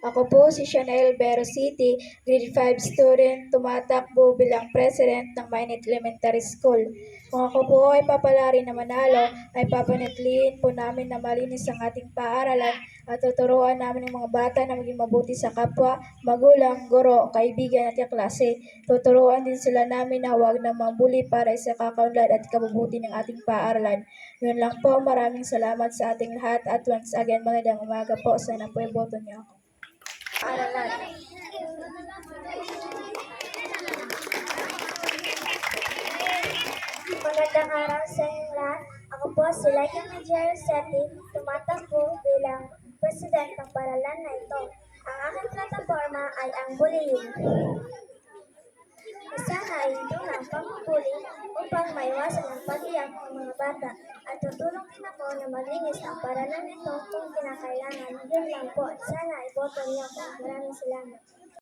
Ako po si Chanel Vero City, grade 5 student, tumatakbo bilang president ng Mainit Elementary School. Kung ako po ay papalari na manalo, ay papanatiliin po namin na malinis ang ating paaralan at tuturuan namin ang mga bata na maging mabuti sa kapwa, magulang, guro, kaibigan at kaklase. Tuturuan din sila namin na huwag na mambuli para sa kakaunlad at kabubuti ng ating paaralan. Yun lang po, maraming salamat sa ating lahat at once again magandang umaga po. Sana po iboto niyo ako. Magandang araw sa inyong lahat. Ako po si Laika Najero Seti, tumatakbo bilang president ng paralan na ito. Ang aking plataforma ay ang bullying. Isa na ay tunang pambubuli upang maiwasan ang pag-iyak ng mga bata at tutulong din ako na malinis ang paralan nito kung kinakailangan. Yun lang po. Sana iboto niyo ako. Maraming salamat.